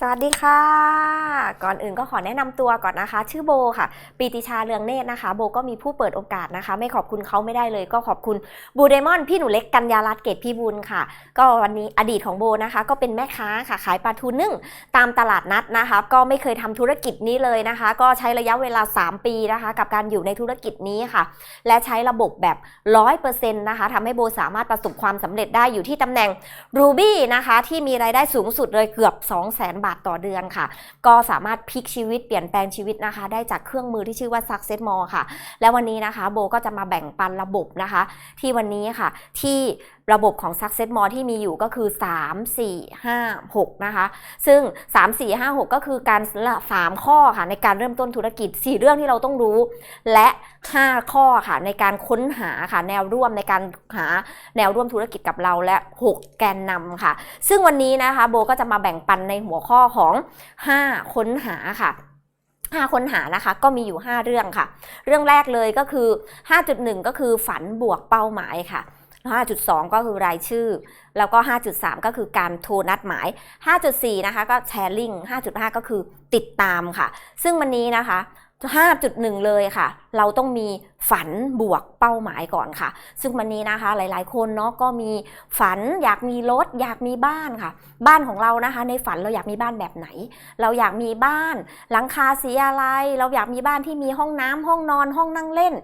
สวัสดีค่ะ ก่อนอื่นก็ขอแนะนำตัวก่อนนะคะ ชื่อโบค่ะ ปีติชาเรืองเนตรนะคะ โบก็มีผู้เปิดโอกาสนะคะ ไม่ขอบคุณเขาไม่ได้เลย ก็ขอบคุณบูเดมอน พี่หนูเล็กกัญญารัตเกตพี่บุญค่ะ ก็วันนี้อดีตของโบนะคะ ก็เป็นแม่ค้าค่ะขายปลาทูนึ่งตามตลาดนัดนะคะ ก็ไม่เคยทำธุรกิจนี้เลยนะคะ ก็ใช้ระยะเวลา 3 ปีนะคะ กับการอยู่ในธุรกิจนี้ค่ะ และใช้ระบบแบบ 100%นะคะทำให้โบสามารถประสบความสำเร็จได้อยู่ที่ตำแหน่ง Ruby นะคะที่มีรายได้สูงสุดเลยเกือบ 200,000บาทต่อเดือนค่ะ ก็สามารถพลิกชีวิตเปลี่ยนแปลงชีวิตนะคะ ได้จากเครื่องมือที่ชื่อว่า Success More ค่ะ และวันนี้นะคะโบก็จะมาแบ่งปันระบบนะคะ ที่วันนี้ค่ะที่ ระบบของ Success More ที่มีอยู่ก็คือ 3 4 5 6 นะคะ ซึ่ง 3 4 5 6 ก็คือการ 3 ข้อค่ะในการเริ่มต้นธุรกิจ 4 เรื่องที่เราต้องรู้ และ 5 ข้อค่ะในการค้นหาค่ะแนวร่วมในการหาแนวร่วมธุรกิจกับเราและ 6 แกนนำค่ะ ซึ่งวันนี้นะคะโบก็จะมาแบ่งปันในหัวข้อของ 5 ค้นหาค่ะ5ค้นหานะคะก็มีอยู่ 5 เรื่องค่ะ เรื่องแรกเลยก็คือ 5.1 ก็คือฝันบวกเป้าหมายค่ะ 5.2 ก็คือรายชื่อ แล้วก็ 5.3 ก็คือการโทรนัดหมาย 5.4 นะคะก็แชร์ลิง5.5 ก็คือติดตามค่ะ ซึ่งวันนี้นะคะ 5.1 เลยค่ะเราต้องมีฝันบวกเป้าหมายก่อนค่ะ ซึ่งวันนี้นะคะหลาย ๆ คนเนาะก็มีฝันอยากมีรถอยากมีบ้านค่ะ บ้านของเรานะคะ ในฝันเราอยากมีบ้านแบบไหน เราอยากมีบ้าน หลังคาสีอะไร เราอยากมีบ้านที่มีห้องน้ำห้องนอนห้องนั่งเล่น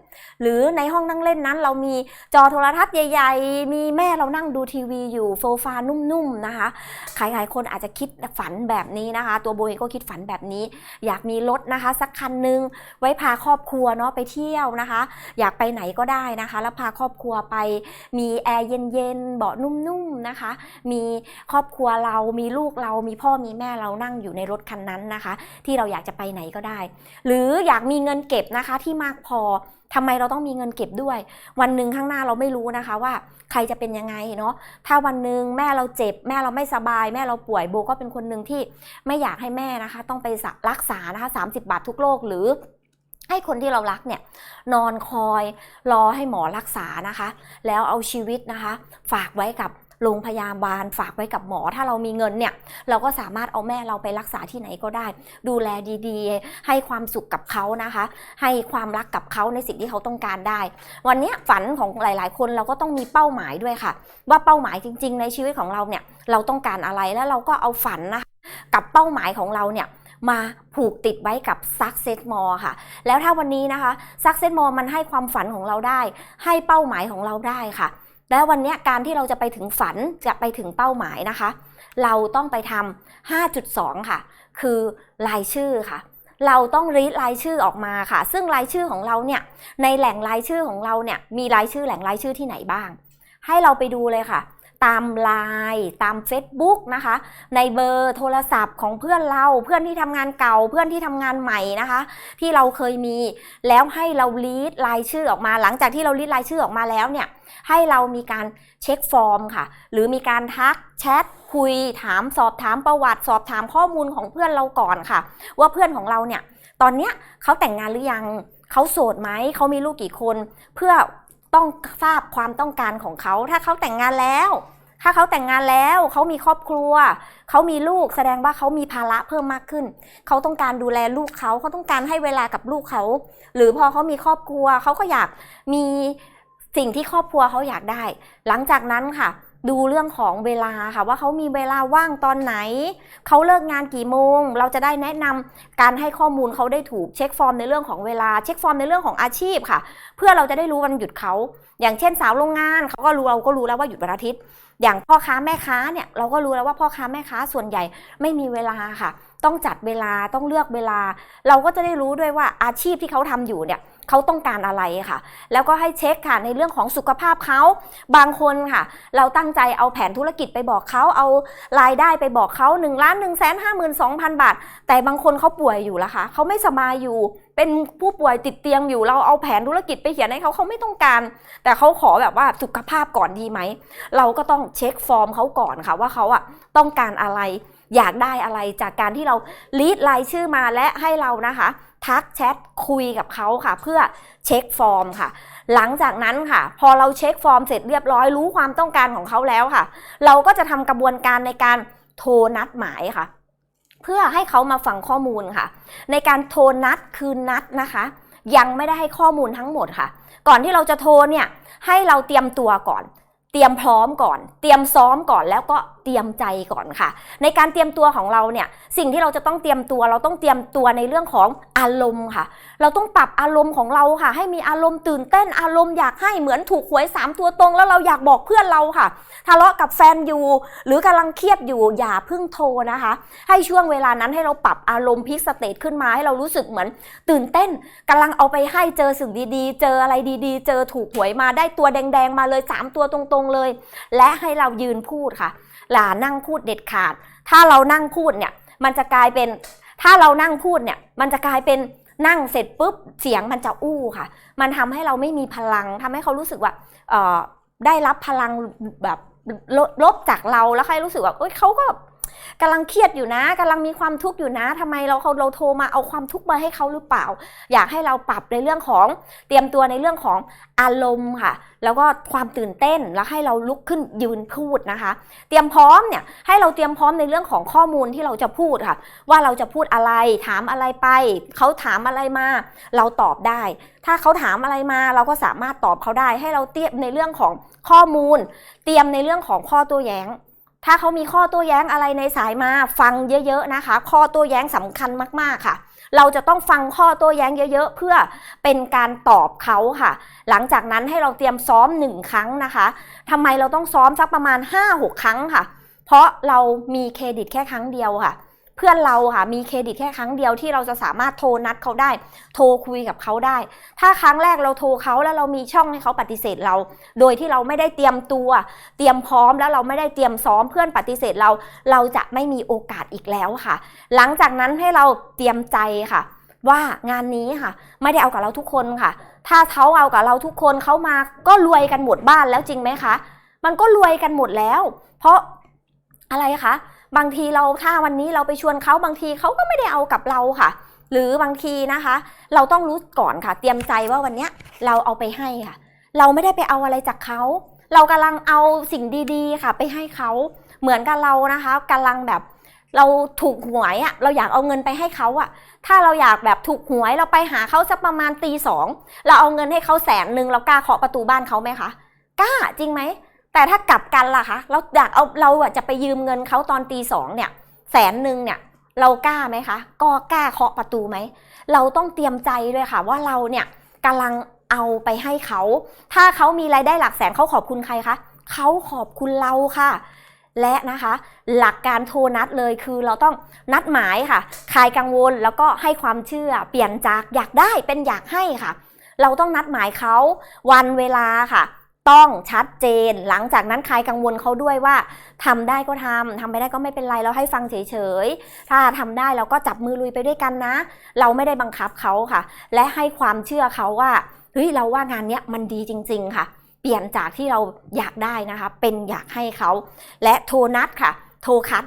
หรือในห้องนั่งเล่นนั้น เรามีจอโทรทัศน์ใหญ่ ๆ มีแม่เรานั่งดูทีวีอยู่โซฟานุ่ม ๆ นะคะใครๆคนอาจจะคิดฝันแบบนี้นะคะ ตัวโบเองก็คิดฝันแบบนี้ อยากมีรถนะคะ สักคันหนึ่งไว้พาครอบครัวเนาะไปเที่ยวนะคะ อยากไปไหนก็ได้นะคะ แล้วพาครอบครัวไป มีแอร์เย็นๆเบาะนุ่มๆนะคะ มีครอบครัวเรามีลูกเรามีพ่อมีแม่เรานั่งอยู่ในรถคันนั้นนะคะ ที่เราอยากจะไปไหนก็ได้ หรืออยากมีเงินเก็บนะคะที่มากพอทำไมเราต้องมีเงินเก็บด้วย วันหนึ่งข้างหน้าเราไม่รู้นะคะว่าใครจะเป็นยังไงเนาะถ้าวันหนึ่งแม่เราเจ็บ แม่เราไม่สบาย แม่เราป่วยโบก็เป็นคนหนึ่งที่ไม่อยากให้แม่นะคะ ต้องไปรักษานะคะ30 บาททุกโรคหรือ ให้คนที่เรารักเนี่ยนอนคอยรอให้หมอรักษานะคะ แล้วเอาชีวิตนะคะ ฝากไว้กับโรงพยาบาลฝากไว้กับหมอถ้าเรามีเงินเนี่ย เราก็สามารถเอาแม่เราไปรักษาที่ไหนก็ได้ ดูแลดีๆ ให้ความสุขกับเขานะคะ ให้ความรักกับเขาในสิ่งที่เขาต้องการได้ วันนี้ฝันของหลาย ๆ คนเราก็ต้องมีเป้าหมายด้วยค่ะ ว่าเป้าหมายจริง ๆ ในชีวิตของเราเนี่ยเราต้องการอะไรแล้วเราก็เอาฝันนะคะกับเป้าหมายของเราเนี่ย มาผูกติดไว้กับ Success More ค่ะ แล้วถ้าวันนี้นะคะ Success More มันให้ความฝันของเราได้ ให้เป้าหมายของเราได้ค่ะ แล้ววันนี้การที่เราจะไปถึงฝันจะไปถึงเป้าหมายนะคะ เราต้องไปทำ5.2 ค่ะ คือรายชื่อค่ะเราต้องรีดรายชื่อออกมาค่ะ ซึ่งรายชื่อของเราเนี่ย ในแหล่งรายชื่อของเราเนี่ย มีรายชื่อแหล่งรายชื่อที่ไหนบ้าง ให้เราไปดูเลยค่ะ ตามไลน์ตาม Facebook นะคะ ในเบอร์โทรศัพท์ของเพื่อนเราเพื่อนที่ทำงานเก่าเพื่อนที่ทำงานใหม่นะคะ ที่เราเคยมีแล้วให้เราลีดรายชื่อออกมา หลังจากที่เราลีดรายชื่อออกมาแล้วเนี่ยให้เรามีการเช็คฟอร์มค่ะ หรือมีการทักแชทคุยถามสอบถามประวัติ สอบถามข้อมูลของเพื่อนเราก่อนค่ะ ว่าเพื่อนของเราเนี่ยตอนเนี้ยเขาแต่งงานหรือยังเขาโสดไหมเขามีลูกกี่คน เพื่อ ต้องทราบความต้องการของเขา ถ้าเขาแต่งงานแล้ว ถ้าเขาแต่งงานแล้วเขามีครอบครัว เขามีลูกแสดงว่าเขามีภาระเพิ่มมากขึ้น เขาต้องการดูแลลูกเขาเขาต้องการให้เวลากับลูกเขา หรือพอเขามีครอบครัวเขาก็อยากมีสิ่งที่ครอบครัวเขาอยากได้ หลังจากนั้นค่ะ ดูเรื่องของเวลาค่ะว่าเขามีเวลาว่างตอนไหน เขาเลิกงานกี่โมง เราจะได้แนะนำการให้ข้อมูลเขาได้ถูกเช็คฟอร์มในเรื่องของเวลาเช็คฟอร์มในเรื่องของอาชีพค่ะ เพื่อเราจะได้รู้วันหยุดเขา อย่างเช่นสาวโรงงานเขาก็รู้เราก็รู้แล้วว่าหยุดวันอาทิตย์ อย่างพ่อค้าแม่ค้าเนี่ยเราก็รู้แล้วว่าพ่อค้าแม่ค้าส่วนใหญ่ไม่มีเวลาค่ะ ต้องจัดเวลาต้องเลือกเวลา เราก็จะได้รู้ด้วยว่าอาชีพที่เขาทำอยู่เนี่ย เขาต้องการอะไรค่ะ แล้วก็ให้เช็คค่ะในเรื่องของสุขภาพเขาบางคนค่ะ เราตั้งใจเอาแผนธุรกิจไปบอกเขาเอารายได้ไปบอกเขา1นึ่งล้านหนึ่งแสนห้าหมื่นสองพันบาท แต่บางคนเขาป่วยอยู่แล้วค่ะเขาไม่สบายอยู่ เป็นผู้ป่วยติดเตียงอยู่ เราเอาแผนธุรกิจไปเขียนให้เขาเขาไม่ต้องการ แต่เขาขอแบบว่าสุขภาพก่อนดีไหม เราก็ต้องเช็คฟอร์มเขาก่อนค่ะว่าเขาอะต้องการอะไรอยากได้อะไรจากการที่เราลีดรายชื่อมาและให้เรานะคะ ทักแชทคุยกับเขาค่ะ เพื่อเช็คฟอร์มค่ะ หลังจากนั้นค่ะ พอเราเช็คฟอร์มเสร็จเรียบร้อยรู้ความต้องการของเขาแล้วค่ะ เราก็จะทำกระบวนการในการโทรนัดหมายค่ะ เพื่อให้เขามาฟังข้อมูลค่ะ ในการโทรนัดคืนนัดนะคะ ยังไม่ได้ให้ข้อมูลทั้งหมดค่ะ ก่อนที่เราจะโทรเนี่ยให้เราเตรียมตัวก่อน เตรียมพร้อมก่อน เตรียมซ้อมก่อนแล้วก็เตรียมใจก่อนค่ะ ในการเตรียมตัวของเราเนี่ย สิ่งที่เราจะต้องเตรียมตัว เราต้องเตรียมตัวในเรื่องของอารมณ์ค่ะ เราต้องปรับอารมณ์ของเราค่ะ ให้มีอารมณ์ตื่นเต้นอารมณ์อยากให้เหมือนถูกหวยสามตัวตรง แล้วเราอยากบอกเพื่อนเราค่ะ ทะเลาะกับแฟนอยู่ หรือกำลังเครียดอยู่อย่าเพิ่งโทรนะคะ ให้ช่วงเวลานั้นให้เราปรับอารมณ์พลิกสเตตขึ้นมาให้เรารู้สึกเหมือน ตื่นเต้นกำลังเอาไปให้เจอสิ่งดีๆ เจออะไรดีๆ เจอถูกหวยมาได้ตัวแดง ๆ มาเลย3ตัวตรงงเลย และให้เรายืนพูดค่ะหลานั่งพูดเด็ดขาด ถ้าเรานั่งพูดเนี่ยมันจะกลายเป็นถ้าเรานั่งพูดเนี่ยมันจะกลายเป็นนั่งเสร็จปุ๊บเสียงมันจะอู้ค่ะ มันทำให้เราไม่มีพลังทำให้เขารู้สึกว่าได้รับพลังแบบลบลบจากเราแล้วใครรู้สึกว่าเอ้ยเขาก็ กำลังเครียดอยู่นะกำลังมีความทุกข์อยู่นะทำไมเราเขาเราโทรมาเอาความทุกข์มาให้เขาหรือเปล่า อยากให้เราปรับในเรื่องของเตรียมตัวในเรื่องของอารมณ์ค่ะ แล้วก็ความตื่นเต้นแล้วให้เราลุกขึ้นยืนพูดนะคะ เตรียมพร้อมเนี่ยให้เราเตรียมพร้อมในเรื่องของข้อมูลที่เราจะพูดค่ะ ว่าเราจะพูดอะไรถามอะไรไป เขาถามอะไรมา เราตอบได้ ถ้าเขาถามอะไรมา เราก็สามารถตอบเขาได้ ให้เราเตรียมในเรื่องของข้อมูล เตรียมในเรื่องของข้อโต้แย้ง ถ้าเขามีข้อโต้แย้งอะไรในสายมาฟังเยอะๆนะคะ ข้อโต้แย้งสำคัญมากๆค่ะ เราจะต้องฟังข้อโต้แย้งเยอะๆ เพื่อเป็นการตอบเขาค่ะ หลังจากนั้นให้เราเตรียมซ้อมหนึ่งครั้งนะคะทำไมเราต้องซ้อมสักประมาณ 5-6 ครั้งค่ะ เพราะเรามีเครดิตแค่ครั้งเดียวค่ะ เพื่อนเราค่ะมีเครดิตแค่ครั้งเดียวที่เราจะสามารถโทรนัดเขาได้ โทรคุยกับเขาได้ ถ้าครั้งแรกเราโทรเขาแล้วเรามีช่องให้เขาปฏิเสธเรา โดยที่เราไม่ได้เตรียมตัว เตรียมพร้อมแล้วเราไม่ได้เตรียมซ้อมเพื่อนปฏิเสธเรา เราจะไม่มีโอกาสอีกแล้วค่ะ หลังจากนั้นให้เราเตรียมใจค่ะ ว่างานนี้ค่ะ ไม่ได้เอากับเราทุกคนค่ะ ถ้าเขาเอากับเราทุกคนเขามาก็รวยกันหมดบ้านแล้วจริงไหมคะ มันก็รวยกันหมดแล้ว เพราะอะไรคะ บางทีเราถ้าวันนี้เราไปชวนเขาบางทีเขาก็ไม่ได้เอากับเราค่ะ หรือบางทีนะคะ เราต้องรู้ก่อนค่ะ เตรียมใจว่าวันนี้เราเอาไปให้ค่ะ เราไม่ได้ไปเอาอะไรจากเขาเรากำลังเอาสิ่งดีๆ ค่ะ ไปให้เขาเหมือนกับเรานะคะกำลังแบบเราถูกหวยอะเราอยากเอาเงินไปให้เขาอะถ้าเราอยากแบบถูกหวยเราไปหาเขาสักประมาณตีสองเราเอาเงินให้เขาแสนหนึ่งเรากล้าเคาะประตูบ้านเขาไหมคะกล้าจริงไหม แต่ถ้ากลับกันล่ะคะเราอยากเอาเราอะจะไปยืมเงินเขาตอนตีสองเนี่ยแสนหนึ่งเนี่ยเรากล้าไหมคะ ก็กล้าเคาะประตูไหม เราต้องเตรียมใจด้วยค่ะ ว่าเราเนี่ยกำลังเอาไปให้เขา ถ้าเขามีรายได้หลักแสนเขาขอบคุณใครคะเขาขอบคุณเราค่ะ และนะคะ หลักการโทรนัดเลยคือเราต้องนัดหมายค่ะคลายกังวลแล้วก็ให้ความเชื่อเปลี่ยนจากอยากได้เป็นอยากให้ค่ะ เราต้องนัดหมายเขาวันเวลาค่ะ ต้องชัดเจน หลังจากนั้นคลายกังวลเขาด้วยว่าทำได้ก็ทำทำไม่ได้ก็ไม่เป็นไรเราให้ฟังเฉยๆ ถ้าทำได้เราก็จับมือลุยไปด้วยกันนะ เราไม่ได้บังคับเขาค่ะ และให้ความเชื่อเขาว่าเฮ้ยเราว่างานเนี้ยมันดีจริง ๆ ค่ะ เปลี่ยนจากที่เราอยากได้นะคะ เป็นอยากให้เขาและโทรนัดค่ะ โทรคัด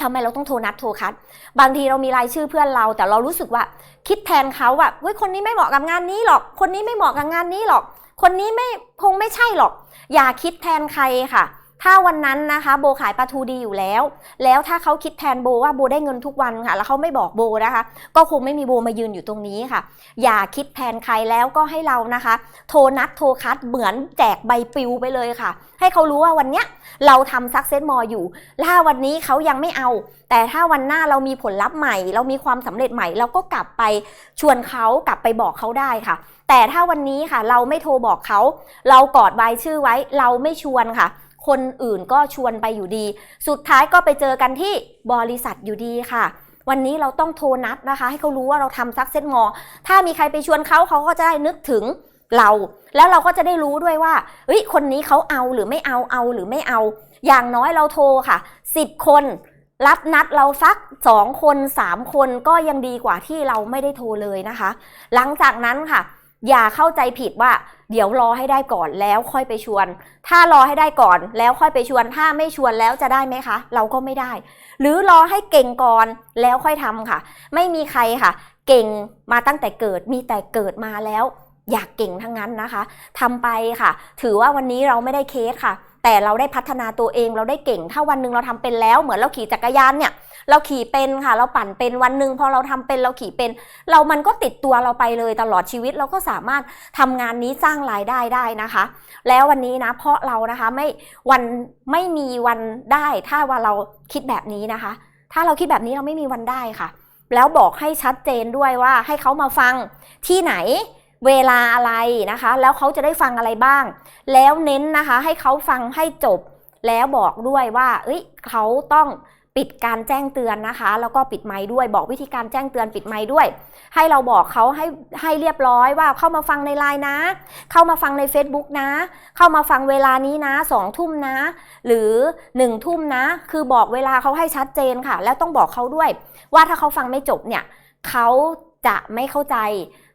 ทำไมเราต้องโทรนัดโทรคัด บางทีเรามีรายชื่อเพื่อนเรา แต่เรารู้สึกว่าคิดแทนเขาว่าเฮ้ยคนนี้ไม่เหมาะกับงานนี้หรอก คนนี้ไม่เหมาะกับงานนี้หรอก คนนี้ไม่คงไม่ใช่หรอก อย่าคิดแทนใครค่ะ ถ้าวันนั้นนะคะ โบขายปลาทูดีอยู่แล้ว แล้วถ้าเขาคิดแทนโบว่าโบได้เงินทุกวันค่ะ แล้วเขาไม่บอกโบนะคะ ก็คงไม่มีโบมายืนอยู่ตรงนี้ค่ะ อย่าคิดแทนใครแล้วก็ให้เรานะคะ โทรนัดโทรคัดเหมือนแจกใบปลิวไปเลยค่ะ ให้เขารู้ว่าวันเนี้ยเราทำซักเซสมออยู่ ถ้าวันนี้เขายังไม่เอา แต่ถ้าวันหน้าเรามีผลลัพธ์ใหม่ เรามีความสำเร็จใหม่ เราก็กลับไปชวนเขากลับไปบอกเขาได้ค่ะ แต่ถ้าวันนี้ค่ะ เราไม่โทรบอกเขา เรากอดใบชื่อไว้ เราไม่ชวนค่ะ คนอื่นก็ชวนไปอยู่ดี สุดท้ายก็ไปเจอกันที่บริษัทอยู่ดีค่ะ วันนี้เราต้องโทรนัดนะคะ ให้เขารู้ว่าเราทำซักเซสมอ ถ้ามีใครไปชวนเขาเขาก็จะได้นึกถึงเรา แล้วเราก็จะได้รู้ด้วยว่าเฮ้ยคนนี้เขาเอาหรือไม่เอาเอาหรือไม่เอา อย่างน้อยเราโทรค่ะ 10 คนรับนัดเราสัก 2 คน 3 คนก็ยังดีกว่าที่เราไม่ได้โทรเลยนะคะ หลังจากนั้นค่ะ อย่าเข้าใจผิดว่า เดี๋ยวรอให้ได้ก่อนแล้วค่อยไปชวน ถ้ารอให้ได้ก่อนแล้วค่อยไปชวน ถ้าไม่ชวนแล้วจะได้ไหมคะ เราก็ไม่ได้ หรือรอให้เก่งก่อนแล้วค่อยทำค่ะ ไม่มีใครค่ะ เก่งมาตั้งแต่เกิดมีแต่เกิดมาแล้ว อยากเก่งทั้งนั้นนะคะทำไปค่ะ ถือว่าวันนี้เราไม่ได้เคสค่ะ แต่เราได้พัฒนาตัวเองเราได้เก่ง ถ้าวันหนึ่งเราทำเป็นแล้ว เหมือนเราขี่จักรยานเนี่ย เราขี่เป็นค่ะ เราปั่นเป็นวันหนึ่งพอเราทำเป็นเราขี่เป็น เรามันก็ติดตัวเราไปเลยตลอดชีวิตเราก็สามารถทำงานนี้สร้างรายได้ได้นะคะ แล้ววันนี้นะเพราะเรานะคะไม่วันไม่มีวันได้ ถ้าว่าเราคิดแบบนี้นะคะ ถ้าเราคิดแบบนี้เราไม่มีวันได้ค่ะ แล้วบอกให้ชัดเจนด้วยว่าให้เขามาฟังที่ไหน เวลาอะไรนะคะ แล้วเขาจะได้ฟังอะไรบ้าง แล้วเน้นนะคะ ให้เขาฟังให้จบ แล้วบอกด้วยว่าเอ้ยเขาต้องปิดการแจ้งเตือนนะคะ แล้วก็ปิดไมค์ด้วย บอกวิธีการแจ้งเตือนปิดไมค์ด้วย ให้เราบอกเขาให้ให้เรียบร้อยว่าเข้ามาฟังในไลน์นะ เข้ามาฟังใน Facebook นะ เข้ามาฟังเวลานี้นะสองทุ่มนะ หรือหนึ่งทุ่มนะ คือบอกเวลาเขาให้ชัดเจนค่ะ แล้วต้องบอกเขาด้วย ว่าถ้าเขาฟังไม่จบเนี่ยเขาจะไม่เข้าใจ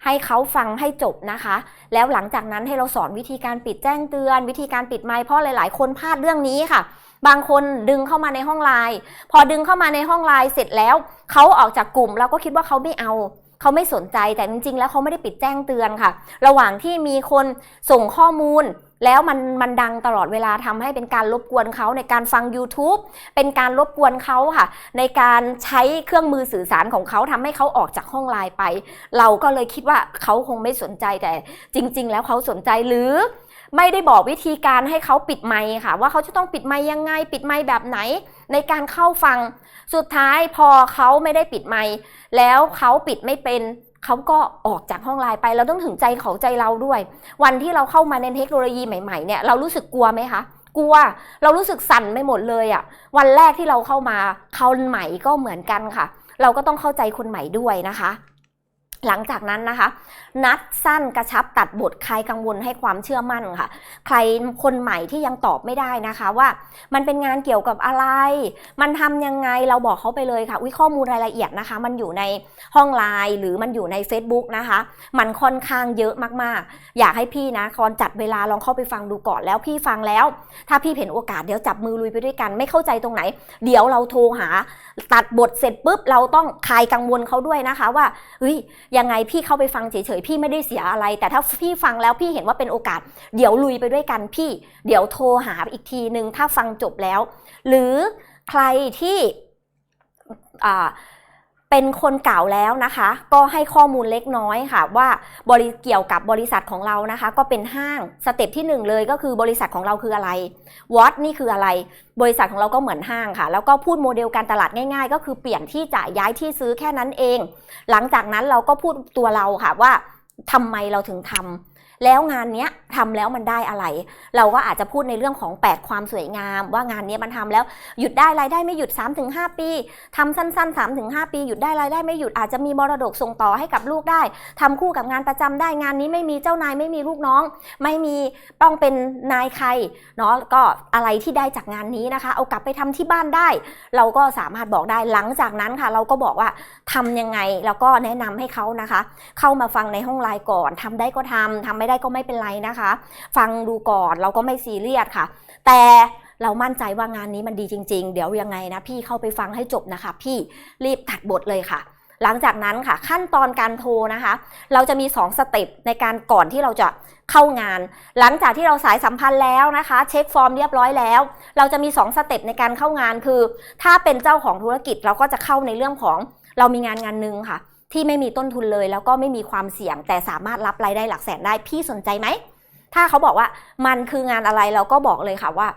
ให้เขาฟังให้จบนะคะ แล้วหลังจากนั้นให้เราสอนวิธีการปิดแจ้งเตือน วิธีการปิดไมค์เพราะหลาย ๆ คนพลาดเรื่องนี้ค่ะ บางคนดึงเข้ามาในห้องไลน์พอดึงเข้ามาในห้องไลน์เสร็จแล้วเขาออกจากกลุ่มเราก็คิดว่าเขาไม่เอาเขาไม่สนใจแต่จริง ๆ แล้วเขาไม่ได้ปิดแจ้งเตือนค่ะ ระหว่างที่มีคนส่งข้อมูล แล้วมันมันดังตลอดเวลาทำให้เป็นการรบกวนเขาในการฟัง YouTube เป็นการรบกวนเขาค่ะ ในการใช้เครื่องมือสื่อสารของเขาทำให้เขาออกจากห้องไลน์ไป เราก็เลยคิดว่าเขาคงไม่สนใจแต่จริง ๆ แล้วเขาสนใจหรือไม่ได้บอกวิธีการให้เขาปิดไมค์ค่ะ ว่าเขาจะต้องปิดไมค์ยังไง ปิดไมค์แบบไหน ในการเข้าฟัง สุดท้ายพอเขาไม่ได้ปิดไมค์แล้วเขาปิดไม่เป็น เขาก็ออกจากห้องไลน์ไปเราต้องถึงใจเขาใจเราด้วย วันที่เราเข้ามาในเทคโนโลยีใหม่ๆเนี่ยเรารู้สึกกลัวไหมคะกลัวเรารู้สึกสั่นไปหมดเลยอะ่ะวันแรกที่เราเข้ามาคนใหม่ก็เหมือนกันค่ะ เราก็ต้องเข้าใจคนใหม่ด้วยนะคะ หลังจากนั้นนะคะ นัดสั้นกระชับตัดบทใครกังวลให้ความเชื่อมั่นค่ะ ใครคนใหม่ที่ยังตอบไม่ได้นะคะว่า มันเป็นงานเกี่ยวกับอะไร มันทำยังไงเราบอกเขาไปเลยค่ะวิข้อมูลรายละเอียดนะคะ มันอยู่ในห้องไลน์หรือมันอยู่ใน Facebook นะคะ มันค่อนข้างเยอะมากๆ อยากให้พี่นะคอนจัดเวลาลองเข้าไปฟังดูก่อนแล้วพี่ฟังแล้ว ถ้าพี่เห็นโอกาสเดี๋ยวจับมือลุยไปด้วยกัน ไม่เข้าใจตรงไหน เดี๋ยวเราโทรหา ตัดบทเสร็จปุ๊บเราต้องคลายกังวลเขาด้วยนะคะว่าเฮ้ยยังไงพี่เข้าไปฟังเฉยๆพี่ไม่ได้เสียอะไร แต่ถ้าพี่ฟังแล้วพี่เห็นว่าเป็นโอกาส เดี๋ยวลุยไปด้วยกันพี่ เดี๋ยวโทรหาอีกทีหนึ่งถ้าฟังจบแล้ว หรือใครที่อ่า เป็นคนเก่าแล้วนะคะ ก็ให้ข้อมูลเล็กน้อยค่ะ ว่าบริเกี่ยวกับบริษัทของเรานะคะ ก็เป็นห้างสเต็ปที่หนึ่งเลยก็คือบริษัทของเราคืออะไรวอตนี่คืออะไร บริษัทของเราก็เหมือนห้างค่ะ แล้วก็พูดโมเดลการตลาดง่าย ๆ ก็คือเปลี่ยนที่จะย้ายที่ซื้อแค่นั้นเอง หลังจากนั้นเราก็พูดตัวเราค่ะว่าทำไมเราถึงทำ แล้วงานเนี้ยทำแล้วมันได้อะไร เราก็อาจจะพูดในเรื่องของ 8 ความสวยงาม ว่างานนี้มันทำแล้วหยุดได้รายได้ไม่หยุด 3-5 ปีทำสั้นๆ 3-5 ปี หยุดได้รายได้ไม่หยุดอาจจะมีมรดกส่งต่อให้กับลูกได้ทำคู่กับงานประจำได้งานนี้ไม่มีเจ้านายไม่มีลูกน้อง ไม่มีต้องเป็นนายใครเนาะก็อะไรที่ได้จากงานนี้นะคะ เอากลับไปทำที่บ้านได้ เราก็สามารถบอกได้หลังจากนั้นค่ะ เราก็บอกว่าทำยังไงแล้วก็แนะนำให้เขานะคะ เข้ามาฟังในห้องไลน์ก่อนทำได้ก็ทำทำไม่ได้ก็ไม่เป็นไรนะคะ ฟังดูก่อนเราก็ไม่ซีเรียสค่ะ แต่เรามั่นใจว่างานนี้มันดีจริง ๆ เดี๋ยวยังไงนะพี่เข้าไปฟังให้จบนะคะ พี่รีบตัดบทเลยค่ะ หลังจากนั้นค่ะขั้นตอนการโทรนะคะ เราจะมี 2 สเต็ปในการก่อนที่เราจะเข้างาน หลังจากที่เราสายสัมพันธ์แล้วนะคะ เช็คฟอร์มเรียบร้อยแล้ว เราจะมี 2 สเต็ปในการเข้างานคือ ถ้าเป็นเจ้าของธุรกิจเราก็จะเข้าในเรื่องของเรามีงานงานหนึ่งค่ะ ที่ไม่มีต้นทุนเลย แล้วก็ไม่มีความเสี่ยง แต่สามารถรับรายได้หลักแสนได้พี่สนใจไหมถ้าเขาบอกว่ามันคืองานอะไรเราก็บอกเลยค่ะว่า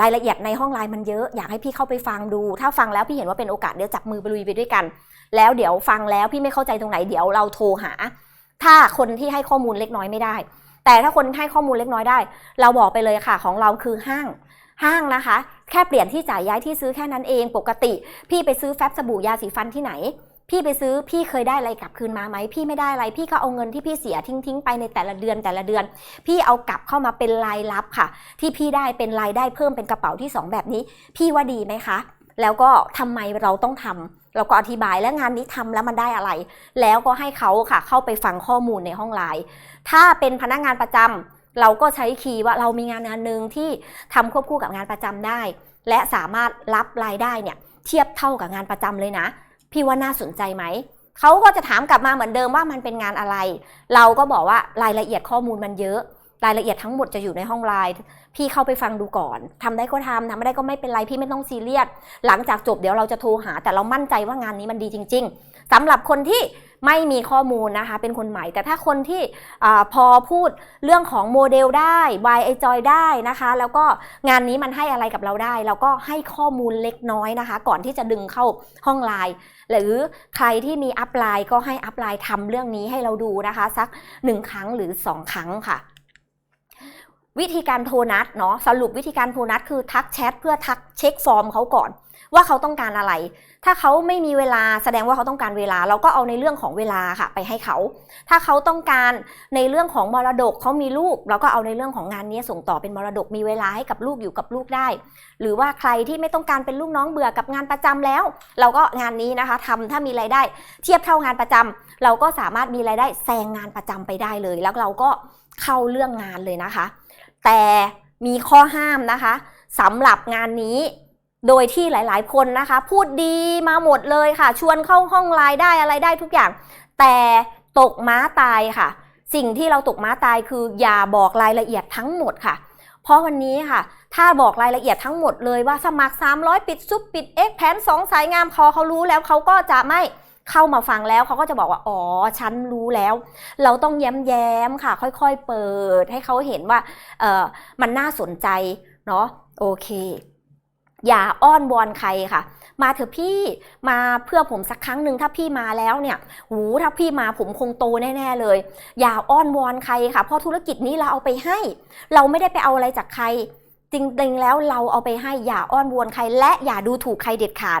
รายละเอียดในห้องไลน์มันเยอะอยากให้พี่เข้าไปฟังดู ถ้าฟังแล้วพี่เห็นว่าเป็นโอกาสเดี๋ยวจับมือไปลุยไปด้วยกัน แล้วเดี๋ยวฟังแล้วพี่ไม่เข้าใจตรงไหนเดี๋ยวเราโทรหา ถ้าคนที่ให้ข้อมูลเล็กน้อยไม่ได้ แต่ถ้าคนให้ข้อมูลเล็กน้อยได้ เราบอกไปเลยค่ะของเราคือห้างห้างนะคะ แค่เปลี่ยนที่จ่ายย้ายที่ซื้อแค่นั้นเองปกติ พี่ไปซื้อแฟบสบู่ยาสีฟันที่ไหน พี่ไปซื้อพี่เคยได้อะไรกลับคืนมาไหมพี่ไม่ได้อะไร พี่ก็เอาเงินที่พี่เสียทิ้งทิ้งๆไปในแต่ละเดือนแต่ละเดือน พี่เอากลับเข้ามาเป็นรายรับค่ะ ที่พี่ได้เป็นรายได้เพิ่มเป็นกระเป๋าที่สองแบบนี้ พี่ว่าดีไหมคะ แล้วก็ทำไมเราต้องทำเราก็อธิบายแล้วงานนี้ทำแล้วมันได้อะไร แล้วก็ให้เขาค่ะ เข้าไปฟังข้อมูลในห้องไลน์ถ้าเป็นพนักงานประจำเราก็ใช้คีย์ว่าเรามีงานงานหนึ่งที่ทำควบคู่กับงานประจำได้ และสามารถรับรายได้เนี่ยเทียบเท่ากับงานประจำเลยนะ พี่ว่าน่าสนใจไหมเขาก็จะถามกลับมาเหมือนเดิมว่ามันเป็นงานอะไร เราก็บอกว่ารายละเอียดข้อมูลมันเยอะ รายละเอียดทั้งหมดจะอยู่ในห้องไลน์พี่เข้าไปฟังดูก่อนทำได้ก็ทำทำไม่ได้ก็ไม่เป็นไรพี่ไม่ต้องซีเรียสหลังจากจบเดี๋ยวเราจะโทรหา แต่เรามั่นใจว่างานนี้มันดีจริง ๆสำหรับคนที่ ไม่มีข้อมูลนะคะเป็นคนใหม่ แต่ถ้าคนที่อพอพูดเรื่องของโมเดลได้ y i j o y ได้นะคะ แล้วก็งานนี้มันให้อะไรกับเราได้ เราก็ให้ข้อมูลเล็กน้อยนะคะ ก่อนที่จะดึงเข้าห้องไลน์หรือใครที่มีอัพไลน์ก็ให้อัพไลน์ทำเรื่องนี้ให้เราดูนะคะ สักหนึ่งครั้งหรือสองครั้งค่ะวิธีการโทรนัดเนาะสรุปวิธีการโทรนัดคือทักแชทเพื่อทักเช็คฟอร์มเขาก่อน ว่าเขาต้องการอะไร ถ้าเขาไม่มีเวลาแสดงว่าเขาต้องการเวลา เราก็เอาในเรื่องของเวลาค่ะไปให้เขา ถ้าเขาต้องการในเรื่องของมรดกเขามีลูก เราก็เอาในเรื่องของงานนี้ส่งต่อเป็นมรดกมีเวลาให้กับลูกอยู่กับลูกได้ หรือว่าใครที่ไม่ต้องการเป็นลูกน้องเบื่อกับงานประจำแล้ว เราก็งานนี้นะคะทำถ้ามีรายได้ เทียบเท่างานประจำเราก็สามารถมีรายได้แซงงานประจำไปได้เลย แล้วเราก็เข้าเรื่องงานเลยนะคะ แต่มีข้อห้ามนะคะสำหรับงานนี้ โดยที่หลายๆ คนนะคะ พูดดีมาหมดเลยค่ะ ชวนเข้าห้องไลน์ได้อะไรได้ทุกอย่าง แต่ตกม้าตายค่ะ สิ่งที่เราตกม้าตายคืออย่าบอกรายละเอียดทั้งหมดค่ะ เพราะวันนี้ค่ะ ถ้าบอกรายละเอียดทั้งหมดเลยว่าสมัคร 300 ปิดซุปปิดเอ็กแผน 2 สายงามพอเขารู้แล้วเขาก็จะไม่เข้ามาฟังแล้วเขาก็จะบอกว่า อ๋อ ฉันรู้แล้ว เราต้องแย้มแย้มๆค่ะ ค่อยๆเปิดให้เขาเห็นว่าเออมันน่าสนใจเนาะโอเค อย่าอ้อนวอนใครค่ะ มาเถอะพี่มาเพื่อผมสักครั้งหนึ่งถ้าพี่มาแล้วเนี่ยหูถ้าพี่มาผมคงโตแน่ๆเลย อย่าอ้อนวอนใครค่ะ เพราะธุรกิจนี้เราเอาไปให้ เราไม่ได้ไปเอาอะไรจากใคร จริงๆแล้วเราเอาไปให้อย่าอ้อนวอนใคร และอย่าดูถูกใครเด็ดขาด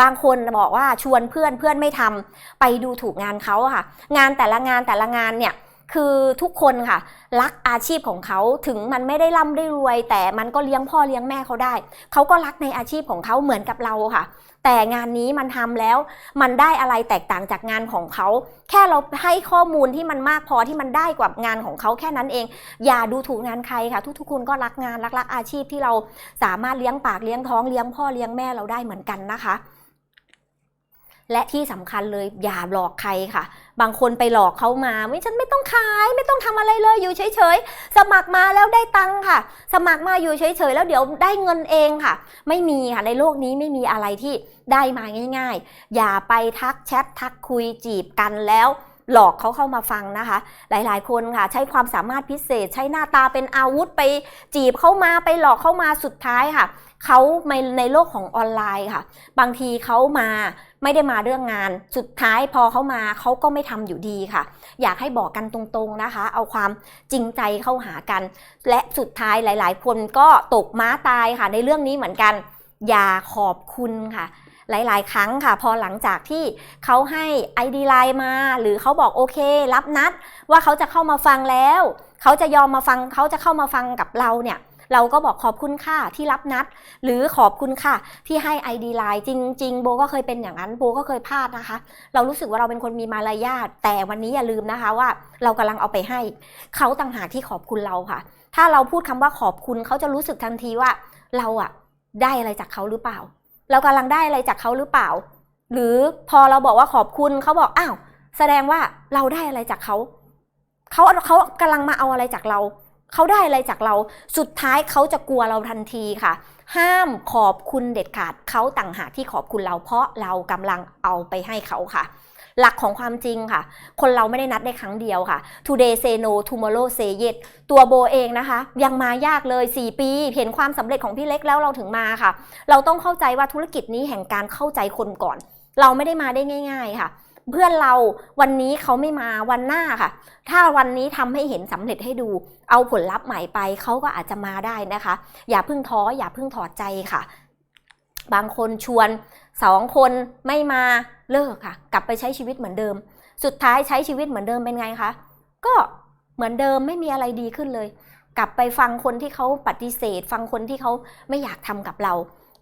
บางคนบอกว่าชวนเพื่อนเพื่อนไม่ทำไปดูถูกงานเขาค่ะ งานแต่ละงานแต่ละงานเนี่ย คือทุกคนค่ะ รักอาชีพของเขาถึงมันไม่ได้ร่ำได้รวย แต่มันก็เลี้ยงพ่อเลี้ยงแม่เขาได้ เขาก็รักในอาชีพของเขาเหมือนกับเราค่ะ แต่งานนี้มันทำแล้ว มันได้อะไรแตกต่างจากงานของเขา แค่เราให้ข้อมูลที่มันมากพอที่มันได้กว่างานของเขาแค่นั้นเอง อย่าดูถูกงานใครค่ะ ทุกๆคนก็รักงานรักรักอาชีพที่เราสามารถเลี้ยงปากเลี้ยงท้องเลี้ยงพ่อเลี้ยงแม่เราได้เหมือนกันนะคะ และที่สำคัญเลยอย่าหลอกใครค่ะ บางคนไปหลอกเขามาไม่ฉันไม่ต้องขาย ไม่ต้องทำอะไรเลยอยู่เฉยๆ สมัครมาแล้วได้ตังค์ค่ะ สมัครมาอยู่เฉยๆ แล้วเดี๋ยวได้เงินเองค่ะ ไม่มีค่ะในโลกนี้ไม่มีอะไรที่ได้มาง่ายๆ อย่าไปทักแชททักคุยจีบกันแล้วหลอกเขาเข้ามาฟังนะคะ หลายๆ คนค่ะ ใช้ความสามารถพิเศษ ใช้หน้าตาเป็นอาวุธไปจีบเข้ามาไปหลอกเข้ามาสุดท้ายค่ะ เขาในในโลกของออนไลน์ค่ะ บางทีเขามาไม่ได้มาเรื่องงาน สุดท้ายพอเขามาเขาก็ไม่ทำอยู่ดีค่ะ อยากให้บอกกันตรงๆนะคะ เอาความจริงใจเข้าหากัน และสุดท้ายหลายๆ คนก็ตกม้าตายค่ะ ในเรื่องนี้เหมือนกัน อย่าขอบคุณค่ะหลาย ๆ ครั้งค่ะ พอหลังจากที่เขาให้ ID ไลน์มา หรือเขาบอกโอเค รับนัด ว่าเขาจะเข้ามาฟังแล้ว เขาจะยอมมาฟัง เขาจะเข้ามาฟังกับเราเนี่ย เราก็บอกขอบคุณค่ะที่รับนัด หรือขอบคุณค่ะ ที่ให้ ID ไลน์จริง ๆ โบก็เคยเป็นอย่างนั้นโบก็เคยพลาดนะคะ เรารู้สึกว่าเราเป็นคนมีมารยาทแต่วันนี้อย่าลืมนะคะว่า เรากำลังเอาไปให้ เขาต่างหากที่ขอบคุณเราค่ะ ถ้าเราพูดคำว่าขอบคุณเขาจะรู้สึกทันทีว่า เราอะได้อะไรจากเขาหรือเปล่า เรากำลังได้อะไรจากเขาหรือเปล่า หรือพอเราบอกว่าขอบคุณเขาบอกอ้าวแสดงว่าเราได้อะไรจากเขาเขาเขากำลังมาเอาอะไรจากเรา เขาได้อะไรจากเรา สุดท้ายเขาจะกลัวเราทันทีค่ะ ห้ามขอบคุณเด็ดขาดเขาต่างหากที่ขอบคุณเราเพราะเรากำลังเอาไปให้เขาค่ะ หลักของความจริงค่ะ คนเราไม่ได้นัดได้ครั้งเดียวค่ะ today say no tomorrow say yes ตัวโบเองนะคะ ยังมายากเลย 4 ปี เห็นความสำเร็จของพี่เล็กแล้วเราถึงมาค่ะ เราต้องเข้าใจว่าธุรกิจนี้แห่งการเข้าใจคนก่อน เราไม่ได้มาได้ง่าย ๆ ค่ะ เพื่อนเราวันนี้เขาไม่มาวันหน้าค่ะ ถ้าวันนี้ทำให้เห็นสำเร็จให้ดู เอาผลลัพธ์ใหม่ไปเขาก็อาจจะมาได้นะคะ อย่าเพิ่งท้ออย่าเพิ่งถอดใจค่ะ บางคนชวนสองคนไม่มาเลิกค่ะ กลับไปใช้ชีวิตเหมือนเดิม สุดท้ายใช้ชีวิตเหมือนเดิมเป็นไงคะก็เหมือนเดิมไม่มีอะไรดีขึ้นเลย กลับไปฟังคนที่เขาปฏิเสธ ฟังคนที่เขาไม่อยากทำกับเรา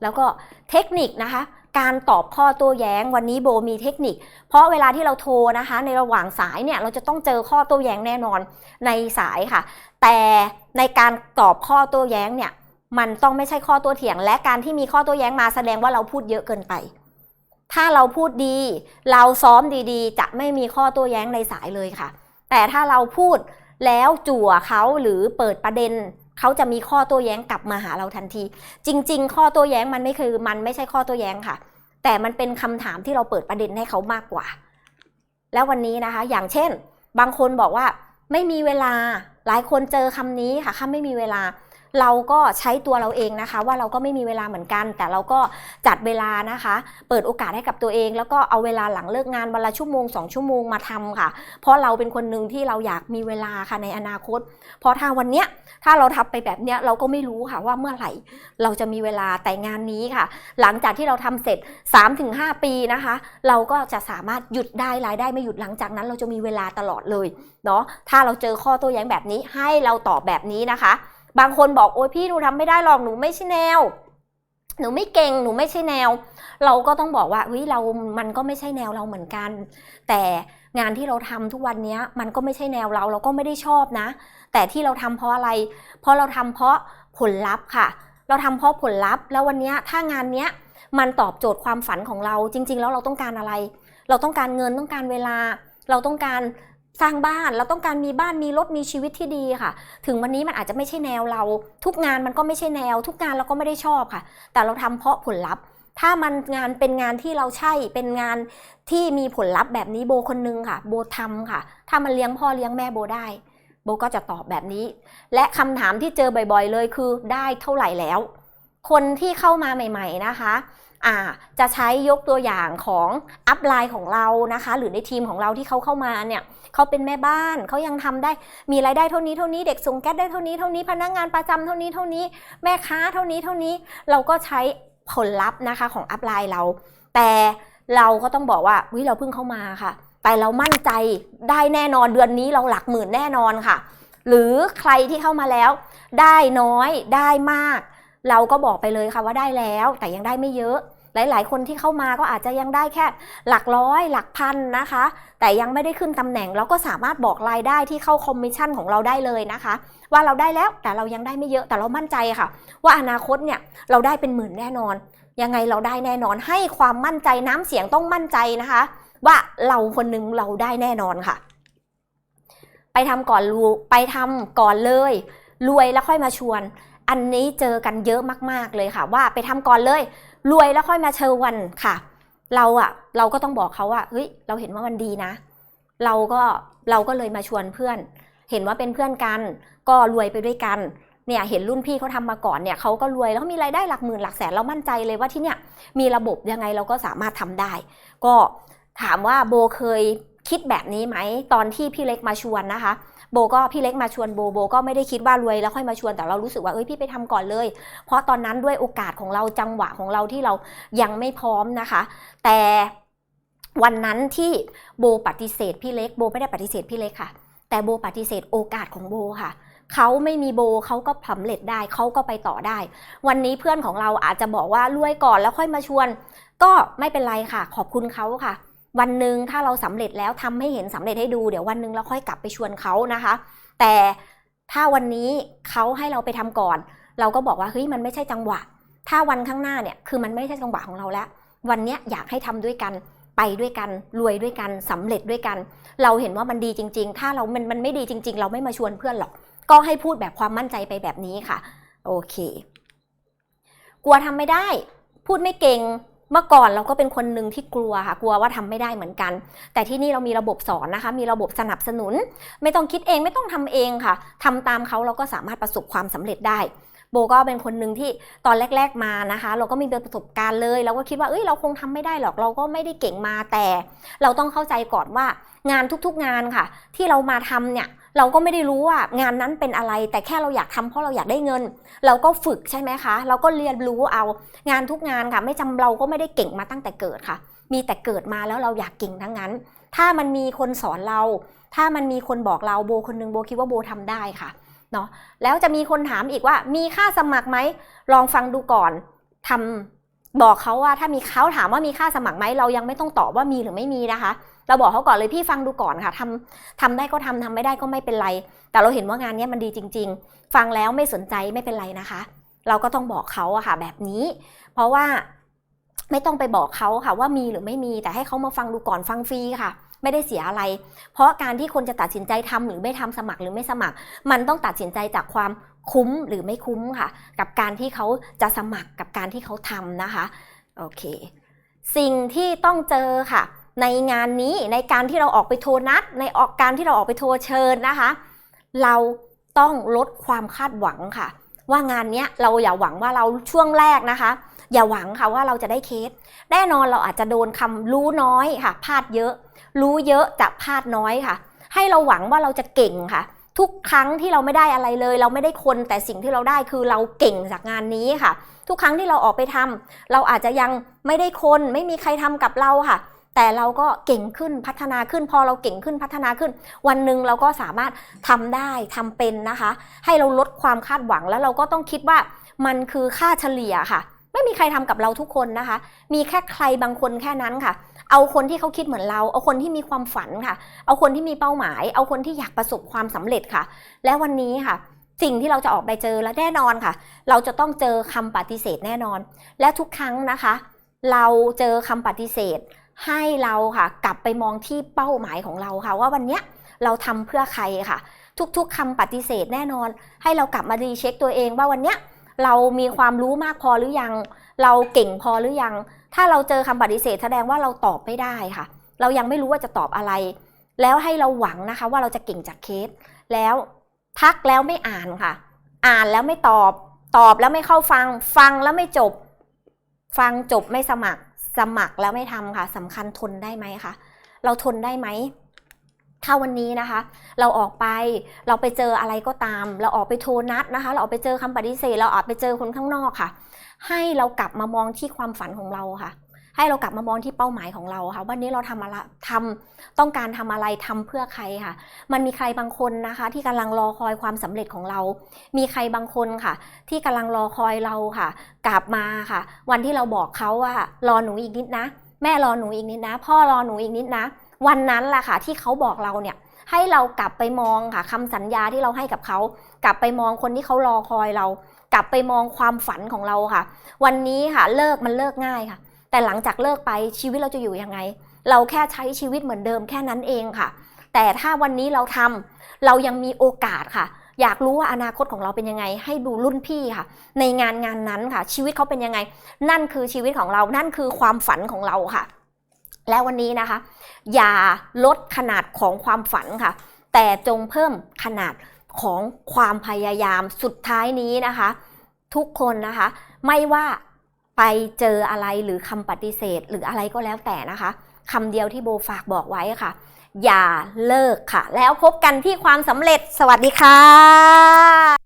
แล้วก็เทคนิคนะคะ การตอบข้อโต้แย้งวันนี้โบมีเทคนิค เพราะเวลาที่เราโทรนะคะ ในระหว่างสายเนี่ยเราจะต้องเจอข้อโต้แย้งแน่นอนในสายค่ะ แต่ในการตอบข้อโต้แย้งเนี่ยมันต้องไม่ใช่ข้อโต้เถียง และการที่มีข้อโต้แย้งมาแสดงว่าเราพูดเยอะเกินไป ถ้าเราพูดดี เราซ้อมดีๆ จะไม่มีข้อโต้แย้งในสายเลยค่ะ แต่ถ้าเราพูดแล้วจั่วเขาหรือเปิดประเด็น เขาจะมีข้อโต้แย้งกลับมาหาเราทันที จริง ๆ ข้อโต้แย้งมันไม่คือมันไม่ใช่ข้อโต้แย้งค่ะ แต่มันเป็นคำถามที่เราเปิดประเด็นให้เขามากกว่า แล้ววันนี้นะคะ อย่างเช่น บางคนบอกว่าไม่มีเวลาหลายคนเจอคำนี้ค่ะคำไม่มีเวลา เราก็ใช้ตัวเราเองนะคะ ว่าเราก็ไม่มีเวลาเหมือนกัน แต่เราก็จัดเวลานะคะ เปิดโอกาสให้กับตัวเอง แล้วก็เอาเวลาหลังเลิกงานวันละชั่วโมงสองชั่วโมงมาทำค่ะ เพราะเราเป็นคนหนึ่งที่เราอยากมีเวลาค่ะในอนาคต เพราะถ้าวันเนี้ยถ้าเราทำไปแบบเนี้ยเราก็ไม่รู้ค่ะว่าเมื่อไหร่เราจะมีเวลาแต่งานนี้ค่ะ หลังจากที่เราทำเสร็จ 3-5 ปีนะคะ เราก็จะสามารถหยุดได้รายได้ไม่หยุดหลังจากนั้น เราจะมีเวลาตลอดเลยเนาะถ้าเราเจอข้อโต้แย้งแบบนี้ให้เราตอบแบบนี้นะคะ บางคนบอกโอ๊ยพี่หนูทำไม่ได้หรอกหนูไม่ใช่แนว หนูไม่เก่งหนูไม่ใช่แนว เราก็ต้องบอกว่าเฮ้ยเรา มันก็ไม่ใช่แนวเราเหมือนกัน แต่งานที่เราทำทุกวันนี้มันก็ไม่ใช่แนวเราเราก็ไม่ได้ชอบนะ แต่ที่เราทำเพราะอะไร เพราะเราทำเพราะผลลัพธ์ค่ะ เราทำเพราะผลลัพธ์ แล้ววันนี้ถ้างานเนี้ยมันตอบโจทย์ความฝันของเราจริง ๆ แล้วเราต้องการอะไร เราต้องการเงินต้องการเวลา เราต้องการ สร้างบ้านเราต้องการมีบ้านมีรถมีชีวิตที่ดีค่ะ ถึงวันนี้มันอาจจะไม่ใช่แนวเรา ทุกงานมันก็ไม่ใช่แนว ทุกงานเราก็ไม่ได้ชอบค่ะ แต่เราทำเพราะผลลัพธ์ ถ้ามันงานเป็นงานที่เราใช่เป็นงานที่มีผลลัพธ์แบบนี้โบคนนึงค่ะ โบทำค่ะ ถ้ามันเลี้ยงพ่อเลี้ยงแม่โบได้ โบก็จะตอบแบบนี้ และคำถามที่เจอบ่อย ๆ เลยคือได้เท่าไหร่แล้ว คนที่เข้ามาใหม่ ๆนะคะ อ่าจะใช้ยกตัวอย่างของอัพไลน์ของเรานะคะ หรือในทีมของเราที่เขาเข้ามาเนี่ยเขาเป็นแม่บ้านเขายังทำได้มีรายได้เท่านี้เท่านี้เด็กส่งแก๊สได้เท่านี้เท่านี้พนักงานประจำเท่านี้เท่านี้ แม่ค้าเท่านี้เท่านี้เราก็ใช้ผลลัพธ์นะคะของอัพไลน์เรา แต่เราก็ต้องบอกว่าวิเราเพิ่งเข้ามาค่ะ แต่เรามั่นใจได้แน่นอนเดือนนี้เราหลักหมื่นแน่นอนค่ะ หรือใครที่เข้ามาแล้ว ได้น้อยได้มาก เราก็บอกไปเลยค่ะว่าได้แล้วแต่ยังได้ไม่เยอะ หลาย ๆ คนที่เข้ามาก็อาจจะยังได้แค่หลักร้อย หลักพันนะคะ แต่ยังไม่ได้ขึ้นตำแหน่งเราก็สามารถบอกรายได้ที่เข้าคอมมิชชั่นของเราได้เลยนะคะ ว่าเราได้แล้วแต่เรายังได้ไม่เยอะแต่เรามั่นใจค่ะ ว่าอนาคตเนี่ยเราได้เป็นหมื่นแน่นอน ยังไงเราได้แน่นอนให้ความมั่นใจน้ำเสียงต้องมั่นใจนะคะ ว่าเราคนหนึ่งเราได้แน่นอนค่ะ ไปทำก่อนรูไปทำก่อนเลย รวยแล้วค่อยมาชวน อันนี้เจอกันเยอะมาก ๆ เลยค่ะ ว่าไปทำก่อนเลย รวยแล้วค่อยมาเชิญวันค่ะ เราอะเราก็ต้องบอกเขาว่าเฮ้ยเราเห็นว่ามันดีนะ เราก็เราก็เลยมาชวนเพื่อน เห็นว่าเป็นเพื่อนกัน ก็รวยไปด้วยกันเนี่ยเห็นรุ่นพี่เขาทำมาก่อนเนี่ยเขาก็รวยแล้วมีรายได้หลักหมื่นหลักแสนเรามั่นใจเลยว่าที่เนี่ยมีระบบยังไงเราก็สามารถทำได้ ก็ถามว่าโบเคยคิดแบบนี้ไหมตอนที่พี่เล็กมาชวนนะคะ โบก็พี่เล็กมาชวนโบโบก็ไม่ได้คิดว่ารวยแล้วค่อยมาชวนแต่เรารู้สึกว่าเอ้ยพี่ไปทำก่อนเลย เพราะตอนนั้นด้วยโอกาสของเราจังหวะของเราที่เรายังไม่พร้อมนะคะ แต่วันนั้นที่โบปฏิเสธพี่เล็กโบไม่ได้ปฏิเสธพี่เล็กค่ะ แต่โบปฏิเสธโอกาสของโบค่ะเขาไม่มีโบเขาก็สำเร็จได้เขาก็ไปต่อได้ วันนี้เพื่อนของเราอาจจะบอกว่ารวยก่อนแล้วค่อยมาชวน ก็ไม่เป็นไรค่ะ ขอบคุณเขาค่ะ วันหนึ่งถ้าเราสำเร็จแล้วทำให้เห็นสำเร็จให้ดูเดี๋ยววันหนึ่งเราค่อยกลับไปชวนเขานะคะ แต่ถ้าวันนี้เขาให้เราไปทำก่อน เราก็บอกว่าเฮ้ยมันไม่ใช่จังหวะ ถ้าวันข้างหน้าเนี่ยคือมันไม่ใช่จังหวะของเราแล้ว วันนี้อยากให้ทำด้วยกันไปด้วยกันรวยด้วยกันสำเร็จด้วยกัน เราเห็นว่ามันดีจริง ๆ ถ้าเรา มันมันไม่ดีจริง ๆ เราไม่มาชวนเพื่อนหรอก ก็ให้พูดแบบความมั่นใจไปแบบนี้ค่ะ โอเค กลัวทำไม่ได้ พูดไม่เก่ง เมื่อก่อนเราก็เป็นคนหนึ่งที่กลัวค่ะ กลัวว่าทำไม่ได้เหมือนกัน แต่ที่นี่เรามีระบบสอนนะคะ มีระบบสนับสนุน ไม่ต้องคิดเองไม่ต้องทำเองค่ะทำตามเขาเราก็สามารถประสบความสำเร็จได้ โบก็เป็นคนหนึ่งที่ตอนแรก ๆมานะคะ เราก็มีประสบการณ์เลย เราก็คิดว่าเอ้ยเราคงทำไม่ได้หรอกเราก็ไม่ได้เก่งมาแต่ เราต้องเข้าใจก่อนว่างานทุกๆงานค่ะ ที่เรามาทำเนี่ยเราก็ไม่ได้รู้ว่างานนั้นเป็นอะไร แต่แค่เราอยากทำเพราะเราอยากได้เงิน เราก็ฝึกใช่ไหมคะ เราก็เรียนรู้เอางานทุกงานค่ะ ไม่จำเราก็ไม่ได้เก่งมาตั้งแต่เกิดค่ะ มีแต่เกิดมาแล้วเราอยากเก่งทั้งนั้น ถ้ามันมีคนสอนเรา ถ้ามันมีคนบอกเราโบคนหนึงโบคิดว่าโบทำได้ค่ะ เนาะแล้วจะมีคนถามอีกว่ามีค่าสมัครไหมลองฟังดูก่อนทำบอกเขาว่าถ้ามีเขาถามว่ามีค่าสมัครไหมเรายังไม่ต้องตอบว่ามีหรือไม่มีนะคะ เราบอกเขาก่อนเลยพี่ฟังดูก่อนค่ะทำทำได้ก็ทำทำไม่ได้ก็ไม่เป็นไร แต่เราเห็นว่างานนี้มันดีจริง ๆ ฟังแล้วไม่สนใจไม่เป็นไรนะคะ เราก็ต้องบอกเขาอะค่ะ แบบนี้ เพราะว่าไม่ต้องไปบอกเขาค่ะว่ามีหรือไม่มีแต่ให้เขามาฟังดูก่อนฟังฟรีค่ะ ไม่ได้เสียอะไร เพราะการที่คนจะตัดสินใจทำหรือไม่ทำสมัครหรือไม่สมัคร มันต้องตัดสินใจจากความคุ้มหรือไม่คุ้มค่ะ กับการที่เขาจะสมัครกับการที่เขาทำนะคะโอเค สิ่งที่ต้องเจอค่ะ ในงานนี้ในการที่เราออกไปโทรนัด ในออกการที่เราออกไปโทรเชิญนะคะ เราต้องลดความคาดหวังค่ะ ว่างานนี้เราอย่าหวังว่าเราช่วงแรกนะคะ อย่าหวังค่ะว่าเราจะได้เคส แน่นอนเราอาจจะโดนคำรู้น้อยค่ะพลาดเยอะ รู้เยอะจะพลาดน้อยค่ะ ให้เราหวังว่าเราจะเก่งค่ะ ทุกครั้งที่เราไม่ได้อะไรเลย เราไม่ได้คนแต่สิ่งที่เราได้คือเราเก่งจากงานนี้ค่ะ ทุกครั้งที่เราออกไปทำเราอาจจะยังไม่ได้คนไม่มีใครทำกับเราค่ะ แต่เราก็เก่งขึ้นพัฒนาขึ้น พอเราเก่งขึ้นพัฒนาขึ้น วันหนึ่งเราก็สามารถทำได้ทำเป็นนะคะ ให้เราลดความคาดหวังแล้วเราก็ต้องคิดว่ามันคือค่าเฉลี่ยค่ะ ไม่มีใครทำกับเราทุกคนนะคะ มีแค่ใครบางคนแค่นั้นค่ะ เอาคนที่เขาคิดเหมือนเรา เอาคนที่มีความฝันค่ะ เอาคนที่มีเป้าหมาย เอาคนที่อยากประสบความสำเร็จค่ะ และวันนี้ค่ะ สิ่งที่เราจะออกไปเจอและแน่นอนค่ะ เราจะต้องเจอคำปฏิเสธแน่นอน และทุกครั้งนะคะ เราเจอคำปฏิเสธ ให้เราค่ะ กลับไปมองที่เป้าหมายของเราค่ะ ว่าวันเนี้ยเราทำเพื่อใครค่ะ ทุกๆคำปฏิเสธแน่นอน ให้เรากลับมาดีเช็คตัวเองว่าวันเนี้ย เรามีความรู้มากพอหรือยัง เราเก่งพอหรือยัง ถ้าเราเจอคำปฏิเสธแสดงว่าเราตอบไม่ได้ค่ะ เรายังไม่รู้ว่าจะตอบอะไร แล้วให้เราหวังนะคะว่าเราจะเก่งจากเคส แล้วทักแล้วไม่อ่านค่ะ อ่านแล้วไม่ตอบ ตอบแล้วไม่เข้าฟัง ฟังแล้วไม่จบ ฟังจบไม่สมัคร สมัครแล้วไม่ทำค่ะสำคัญทนได้ไหมคะ เราทนได้ไหม ถ้าวันนี้นะคะ เราออกไปเราไปเจออะไรก็ตาม เราออกไปโทรนัดนะคะ เราออกไปเจอคำปฏิเสธเราออกไปเจอคนข้างนอกค่ะ ให้เรากลับมามองที่ความฝันของเราค่ะ ให้เรากลับมามองที่เป้าหมายของเราค่ะ วันนี้เราทำอะไรทำต้องการทำอะไรทำเพื่อใครค่ะ มันมีใครบางคนนะคะ ที่กำลังรอคอยความสำเร็จของเรา มีใครบางคนค่ะ ที่กำลังรอคอยเราค่ะ กลับมาค่ะ วันที่เราบอกเขาว่ารอหนูอีกนิดนะ แม่รอหนูอีกนิดนะ พ่อรอหนูอีกนิดนะ วันนั้นแหละค่ะที่เขาบอกเราเนี่ยให้เรากลับไปมองค่ะคำสัญญาที่เราให้กับเขา กลับไปมองคนที่เขารอคอยเรา กลับไปมองความฝันของเราค่ะ วันนี้ค่ะเลิกมันเลิกง่ายค่ะ แต่หลังจากเลิกไปชีวิตเราจะอยู่ยังไง เราแค่ใช้ชีวิตเหมือนเดิมแค่นั้นเองค่ะ แต่ถ้าวันนี้เราทำเรายังมีโอกาสค่ะ อยากรู้ว่าอนาคตของเราเป็นยังไง ให้ดูรุ่นพี่ค่ะ ในงานงานนั้นค่ะ ชีวิตเขาเป็นยังไง นั่นคือชีวิตของเรา นั่นคือความฝันของเราค่ะ และวันนี้นะคะ อย่าลดขนาดของความฝันค่ะ แต่จงเพิ่มขนาดของความพยายามสุดท้ายนี้นะคะ ทุกคนนะคะ ไม่ว่าไปเจออะไรหรือคำปฏิเสธหรืออะไรก็แล้วแต่นะคะคำเดียวที่โบฝากบอกไว้ค่ะ อย่าเลิกค่ะ แล้วพบกันที่ความสำเร็จสวัสดีค่ะ